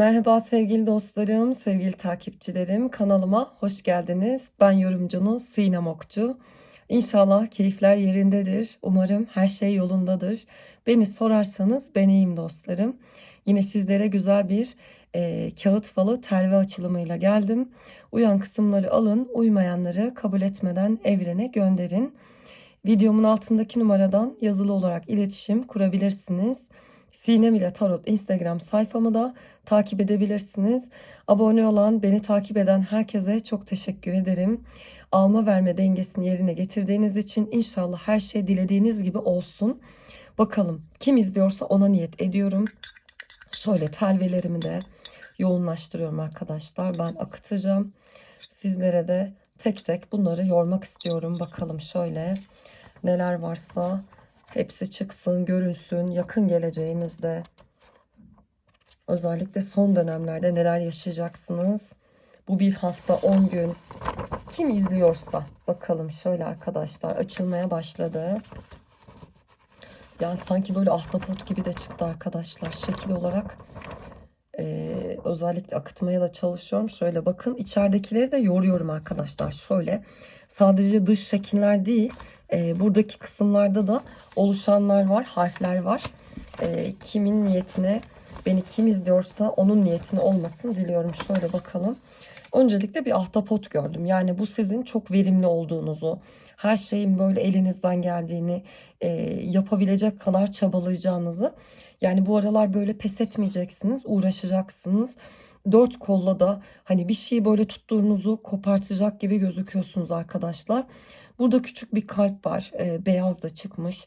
Merhaba sevgili dostlarım, sevgili takipçilerim. Kanalıma hoş geldiniz. Ben yorumcunuz Sinem Okçu. İnşallah keyifler yerindedir. Umarım her şey yolundadır. Beni sorarsanız ben iyiyim dostlarım. Yine sizlere güzel bir e, kağıt falı telve açılımıyla geldim. Uyan kısımları alın, uymayanları kabul etmeden evrene gönderin. Videomun altındaki numaradan yazılı olarak iletişim kurabilirsiniz. Sinem ile Tarot Instagram sayfamı da takip edebilirsiniz. Abone olan, beni takip eden herkese çok teşekkür ederim. Alma verme dengesini yerine getirdiğiniz için inşallah her şey dilediğiniz gibi olsun. Bakalım kim izliyorsa ona niyet ediyorum. Şöyle telvelerimi de yoğunlaştırıyorum arkadaşlar. Ben akıtacağım. Sizlere de tek tek bunları yormak istiyorum. Bakalım şöyle neler varsa hepsi çıksın, görünsün yakın geleceğinizde. Özellikle son dönemlerde neler yaşayacaksınız? Bu bir hafta 10 gün kim izliyorsa bakalım şöyle arkadaşlar açılmaya başladı. Ya sanki böyle ahtapot gibi de çıktı arkadaşlar şekil olarak. Ee, özellikle akıtmaya da çalışıyorum. Şöyle bakın içeridekileri de yoruyorum arkadaşlar. Şöyle sadece dış şekiller değil e, buradaki kısımlarda da oluşanlar var, harfler var. E, kimin niyetine, beni kim izliyorsa onun niyetine olmasın diliyorum. Şöyle bakalım. Öncelikle bir ahtapot gördüm. Yani bu sizin çok verimli olduğunuzu, her şeyin böyle elinizden geldiğini, e, yapabilecek kadar çabalayacağınızı. Yani bu aralar böyle pes etmeyeceksiniz, uğraşacaksınız. Dört kolla da hani bir şeyi böyle tuttuğunuzu kopartacak gibi gözüküyorsunuz arkadaşlar. Burada küçük bir kalp var. E, beyaz da çıkmış.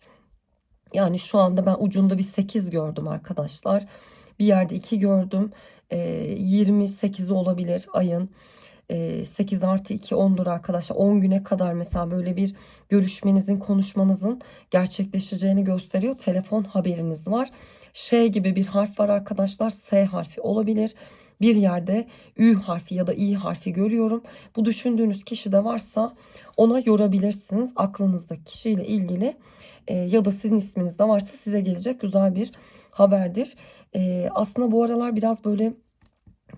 Yani şu anda ben ucunda bir 8 gördüm arkadaşlar. Bir yerde 2 gördüm. E, 28'i olabilir ayın. E, 8 artı 2 10'dur arkadaşlar. 10 güne kadar mesela böyle bir görüşmenizin, konuşmanızın gerçekleşeceğini gösteriyor. Telefon haberiniz var. Ş gibi bir harf var arkadaşlar. S harfi olabilir bir yerde Ü harfi ya da İ harfi görüyorum. Bu düşündüğünüz kişi de varsa ona yorabilirsiniz. Aklınızdaki kişiyle ilgili e, ya da sizin isminiz de varsa size gelecek güzel bir haberdir. E, aslında bu aralar biraz böyle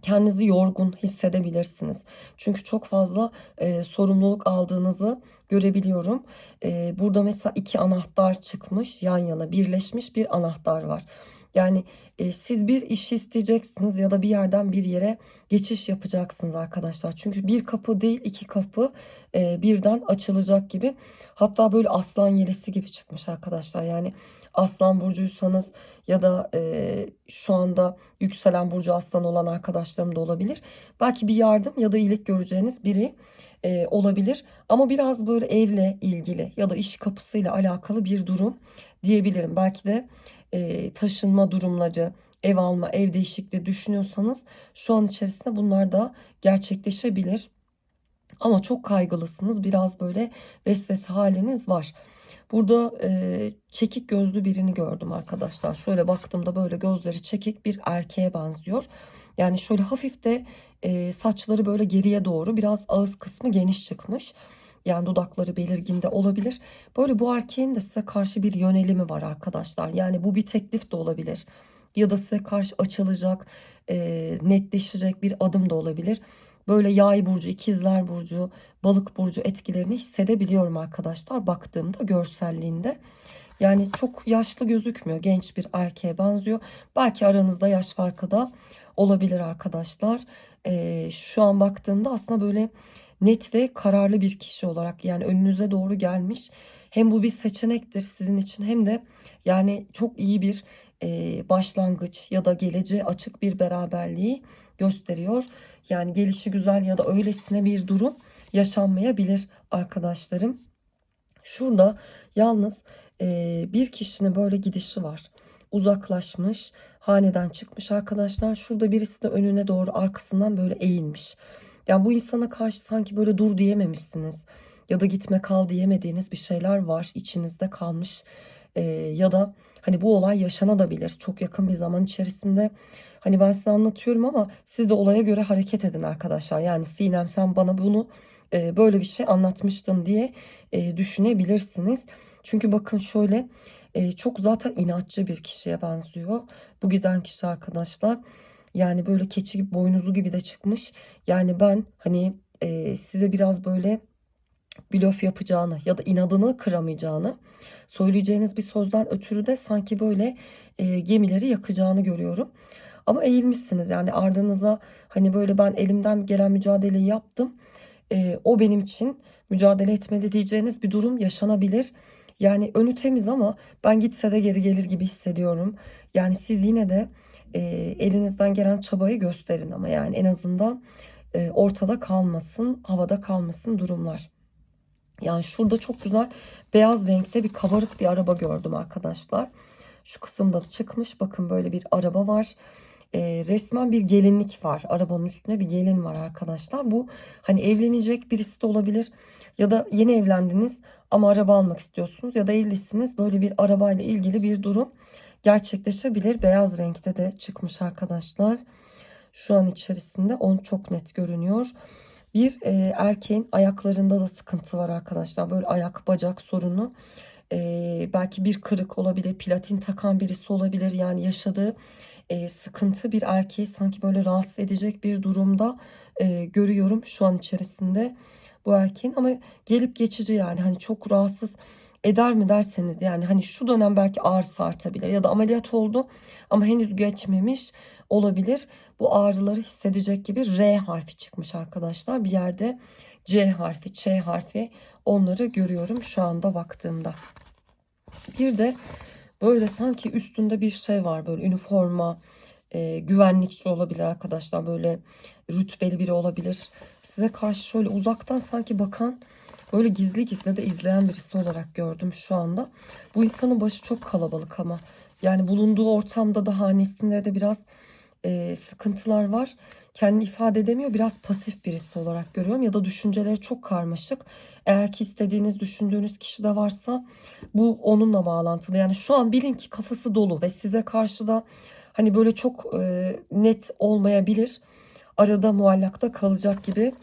kendinizi yorgun hissedebilirsiniz. Çünkü çok fazla e, sorumluluk aldığınızı görebiliyorum. E, burada mesela iki anahtar çıkmış yan yana birleşmiş bir anahtar var. Yani e, siz bir işi isteyeceksiniz ya da bir yerden bir yere geçiş yapacaksınız arkadaşlar. Çünkü bir kapı değil iki kapı e, birden açılacak gibi. Hatta böyle aslan yelesi gibi çıkmış arkadaşlar. Yani aslan burcuysanız ya da e, şu anda yükselen burcu aslan olan arkadaşlarım da olabilir. Belki bir yardım ya da iyilik göreceğiniz biri e, olabilir. Ama biraz böyle evle ilgili ya da iş kapısıyla alakalı bir durum diyebilirim. Belki de e, taşınma durumları, ev alma, ev değişikliği düşünüyorsanız şu an içerisinde bunlar da gerçekleşebilir. Ama çok kaygılısınız. Biraz böyle vesvese haliniz var. Burada e, çekik gözlü birini gördüm arkadaşlar. Şöyle baktığımda böyle gözleri çekik bir erkeğe benziyor. Yani şöyle hafif de e, saçları böyle geriye doğru biraz ağız kısmı geniş çıkmış. Yani dudakları belirgin de olabilir. Böyle bu erkeğin de size karşı bir yönelimi var arkadaşlar. Yani bu bir teklif de olabilir. Ya da size karşı açılacak, e, netleşecek bir adım da olabilir. Böyle yay burcu, ikizler burcu, balık burcu etkilerini hissedebiliyorum arkadaşlar. Baktığımda görselliğinde. Yani çok yaşlı gözükmüyor. Genç bir erkeğe benziyor. Belki aranızda yaş farkı da olabilir arkadaşlar. Ee, şu an baktığımda aslında böyle net ve kararlı bir kişi olarak yani önünüze doğru gelmiş. Hem bu bir seçenektir sizin için hem de yani çok iyi bir e, başlangıç ya da geleceğe açık bir beraberliği gösteriyor. Yani gelişi güzel ya da öylesine bir durum yaşanmayabilir arkadaşlarım. Şurada yalnız e, bir kişinin böyle gidişi var. Uzaklaşmış, haneden çıkmış arkadaşlar. Şurada birisi de önüne doğru arkasından böyle eğilmiş. Yani bu insana karşı sanki böyle dur diyememişsiniz. Ya da gitme kal diyemediğiniz bir şeyler var içinizde kalmış. Ee, ya da hani bu olay yaşanabilir çok yakın bir zaman içerisinde. Hani ben size anlatıyorum ama siz de olaya göre hareket edin arkadaşlar. Yani Sinem sen bana bunu e, böyle bir şey anlatmıştın diye e, düşünebilirsiniz. Çünkü bakın şöyle e, çok zaten inatçı bir kişiye benziyor. Bu giden kişi arkadaşlar. Yani böyle keçi gibi boynuzu gibi de çıkmış. Yani ben hani e, size biraz böyle blöf yapacağını ya da inadını kıramayacağını söyleyeceğiniz bir sözden ötürü de sanki böyle e, gemileri yakacağını görüyorum. Ama eğilmişsiniz yani ardınıza hani böyle ben elimden gelen mücadeleyi yaptım. E, o benim için mücadele etmeli diyeceğiniz bir durum yaşanabilir. Yani önü temiz ama ben gitse de geri gelir gibi hissediyorum. Yani siz yine de e, elinizden gelen çabayı gösterin ama yani en azından e, ortada kalmasın, havada kalmasın durumlar. Yani şurada çok güzel beyaz renkte bir kabarık bir araba gördüm arkadaşlar. Şu kısımda da çıkmış. Bakın böyle bir araba var. E, resmen bir gelinlik var. Arabanın üstünde bir gelin var arkadaşlar. Bu hani evlenecek birisi de olabilir. Ya da yeni evlendiniz ama araba almak istiyorsunuz. Ya da evlisiniz. Böyle bir arabayla ilgili bir durum gerçekleşebilir. Beyaz renkte de çıkmış arkadaşlar. Şu an içerisinde on çok net görünüyor. Bir e, erkeğin ayaklarında da sıkıntı var arkadaşlar. Böyle ayak bacak sorunu. E, belki bir kırık olabilir. Platin takan birisi olabilir. Yani yaşadığı e, sıkıntı bir erkeği sanki böyle rahatsız edecek bir durumda e, görüyorum şu an içerisinde bu erkeğin. Ama gelip geçici yani hani çok rahatsız eder mi derseniz yani hani şu dönem belki ağrısı artabilir ya da ameliyat oldu ama henüz geçmemiş olabilir. Bu ağrıları hissedecek gibi R harfi çıkmış arkadaşlar. Bir yerde C harfi, Ç harfi onları görüyorum şu anda baktığımda. Bir de böyle sanki üstünde bir şey var böyle üniforma, e, güvenlikçi olabilir arkadaşlar. Böyle rütbeli biri olabilir. Size karşı şöyle uzaktan sanki bakan böyle gizli gizli de izleyen birisi olarak gördüm şu anda. Bu insanın başı çok kalabalık ama yani bulunduğu ortamda da hanesinde de biraz e, sıkıntılar var. Kendini ifade edemiyor. Biraz pasif birisi olarak görüyorum. Ya da düşünceleri çok karmaşık. Eğer ki istediğiniz, düşündüğünüz kişi de varsa bu onunla bağlantılı. Yani şu an bilin ki kafası dolu ve size karşı da hani böyle çok e, net olmayabilir. Arada muallakta kalacak gibi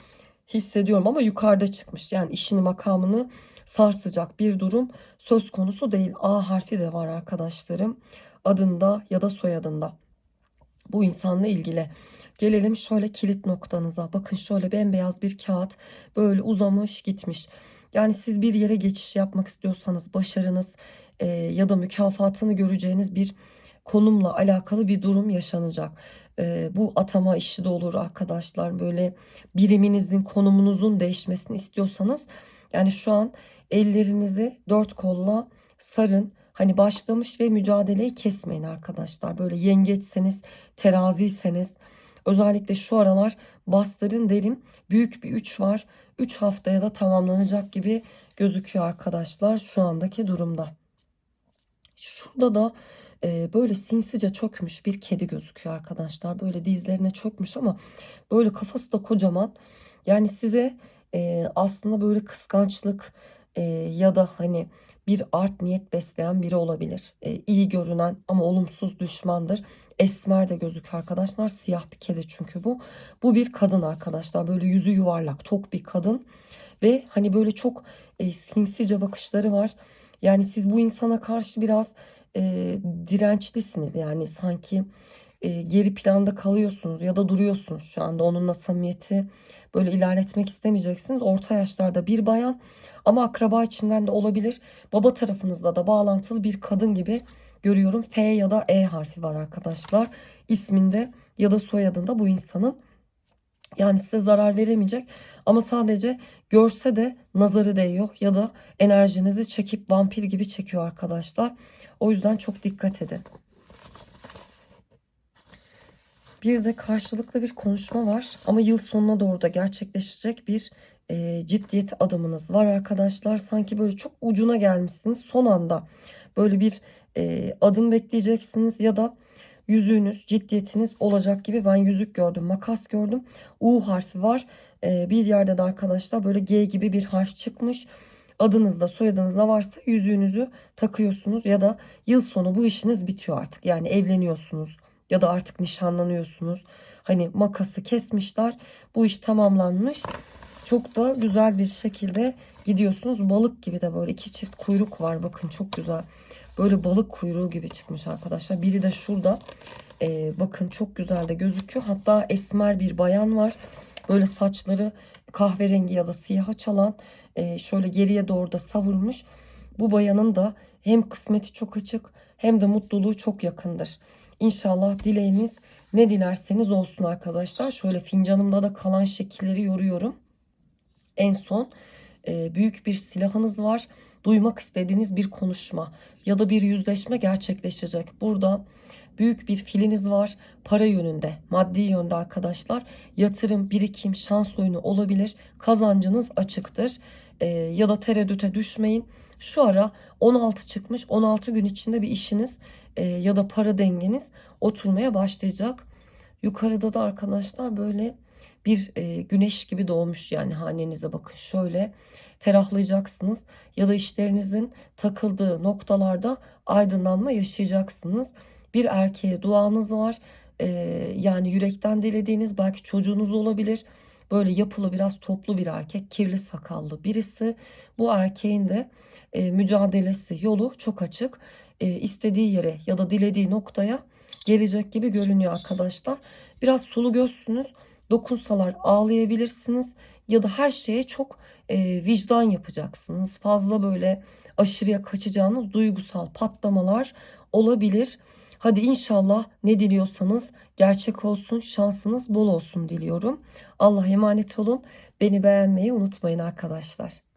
hissediyorum ama yukarıda çıkmış. Yani işini makamını sarsacak bir durum söz konusu değil. A harfi de var arkadaşlarım. Adında ya da soyadında bu insanla ilgili. Gelelim şöyle kilit noktanıza. Bakın şöyle bembeyaz bir kağıt böyle uzamış gitmiş. Yani siz bir yere geçiş yapmak istiyorsanız başarınız e, ya da mükafatını göreceğiniz bir konumla alakalı bir durum yaşanacak. E, bu atama işi de olur arkadaşlar. Böyle biriminizin konumunuzun değişmesini istiyorsanız yani şu an ellerinizi dört kolla sarın Hani başlamış ve mücadeleyi kesmeyin arkadaşlar. Böyle yengeçseniz, teraziyseniz özellikle şu aralar bastırın derim. Büyük bir 3 var. 3 haftaya da tamamlanacak gibi gözüküyor arkadaşlar şu andaki durumda. Şurada da böyle sinsice çökmüş bir kedi gözüküyor arkadaşlar. Böyle dizlerine çökmüş ama böyle kafası da kocaman. Yani size aslında böyle kıskançlık ya da hani bir art niyet besleyen biri olabilir. E, iyi görünen ama olumsuz düşmandır. Esmer de gözüküyor arkadaşlar. Siyah bir kedi çünkü bu. Bu bir kadın arkadaşlar. Böyle yüzü yuvarlak, tok bir kadın. Ve hani böyle çok sinsice bakışları var. Yani siz bu insana karşı biraz e, dirençlisiniz. Yani sanki e, geri planda kalıyorsunuz ya da duruyorsunuz şu anda. Onunla samimiyeti böyle ilerletmek istemeyeceksiniz. Orta yaşlarda bir bayan ama akraba içinden de olabilir. Baba tarafınızda da bağlantılı bir kadın gibi görüyorum. F ya da E harfi var arkadaşlar. İsminde ya da soyadında bu insanın. Yani size zarar veremeyecek ama sadece görse de nazarı değiyor ya da enerjinizi çekip vampir gibi çekiyor arkadaşlar. O yüzden çok dikkat edin. Bir de karşılıklı bir konuşma var ama yıl sonuna doğru da gerçekleşecek bir e, ciddiyet adımınız var arkadaşlar. Sanki böyle çok ucuna gelmişsiniz son anda böyle bir e, adım bekleyeceksiniz ya da yüzüğünüz ciddiyetiniz olacak gibi ben yüzük gördüm makas gördüm U harfi var e, bir yerde de arkadaşlar böyle G gibi bir harf çıkmış adınızda soyadınızda varsa yüzüğünüzü takıyorsunuz ya da yıl sonu bu işiniz bitiyor artık yani evleniyorsunuz ya da artık nişanlanıyorsunuz. Hani makası kesmişler. Bu iş tamamlanmış. Çok da güzel bir şekilde gidiyorsunuz. Balık gibi de böyle iki çift kuyruk var. Bakın çok güzel. Böyle balık kuyruğu gibi çıkmış arkadaşlar. Biri de şurada. Ee, bakın çok güzel de gözüküyor. Hatta esmer bir bayan var. Böyle saçları kahverengi ya da siyaha çalan e, şöyle geriye doğru da savurmuş. Bu bayanın da hem kısmeti çok açık hem de mutluluğu çok yakındır. İnşallah dileğiniz ne dilerseniz olsun arkadaşlar. Şöyle fincanımda da kalan şekilleri yoruyorum. En son e, büyük bir silahınız var. Duymak istediğiniz bir konuşma ya da bir yüzleşme gerçekleşecek. Burada büyük bir filiniz var. Para yönünde, maddi yönde arkadaşlar. Yatırım, birikim, şans oyunu olabilir. Kazancınız açıktır. E, ya da tereddüte düşmeyin. Şu ara 16 çıkmış. 16 gün içinde bir işiniz e, ya da para dengeniz oturmaya başlayacak. Yukarıda da arkadaşlar böyle bir e, güneş gibi doğmuş yani hanenize bakın şöyle ferahlayacaksınız ya da işlerinizin takıldığı noktalarda aydınlanma yaşayacaksınız. Bir erkeğe duanız var E, yani yürekten dilediğiniz belki çocuğunuz olabilir. Böyle yapılı biraz toplu bir erkek kirli sakallı birisi bu erkeğin de e, mücadelesi yolu çok açık E, istediği yere ya da dilediği noktaya gelecek gibi görünüyor arkadaşlar. Biraz sulu gözsünüz dokunsalar ağlayabilirsiniz ya da her şeye çok e, vicdan yapacaksınız. Fazla böyle aşırıya kaçacağınız duygusal patlamalar olabilir. Hadi inşallah ne diliyorsanız gerçek olsun, şansınız bol olsun diliyorum. Allah emanet olun. Beni beğenmeyi unutmayın arkadaşlar.